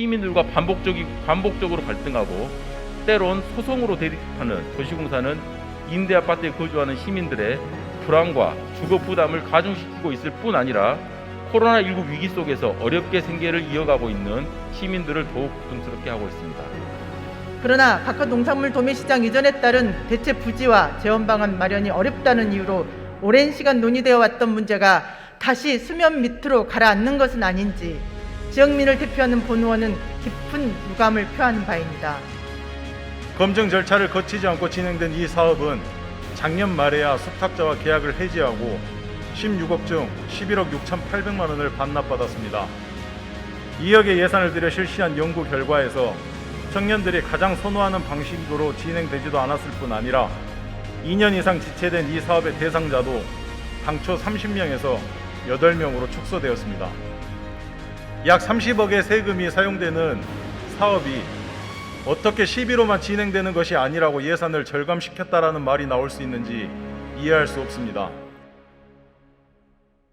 시민들과 반복적이, 반복적으로 갈등하고 때론 소송으로 대립하는 도시공사는 임대 아파트에 거주하는 시민들의 불안과 주거 부담을 가중시키고 있을 뿐 아니라 코로나19 위기 속에서 어렵게 생계를 이어가고 있는 시민들을 더욱 고통스럽게 하고 있습니다. 그러나 각각 농산물 도매 시장 이전에 따른 대체 부지와 재원 방안 마련이 어렵다는 이유로 오랜 시간 논의되어 왔던 문제가 다시 수면 밑으로 가라앉는 것은 아닌지 지역민을 대표하는 본 의원은 깊은 유감을 표하는 바입니다. 검증 절차를 거치지 않고 진행된 이 사업은 작년 말에야 수탁자와 계약을 해지하고 16억 중 11억 6,800만 원을 반납받았습니다. 2억의 예산을 들여 실시한 연구 결과에서 청년들이 가장 선호하는 방식으로 진행되지도 않았을 뿐 아니라 2년 이상 지체된 이 사업의 대상자도 당초 30명에서 8명으로 축소되었습니다. 약 30억의 세금이 사용되는 사업이 어떻게 11호만 진행되는 것이 아니라고 예산을 절감시켰다라는 말이 나올 수 있는지 이해할 수 없습니다.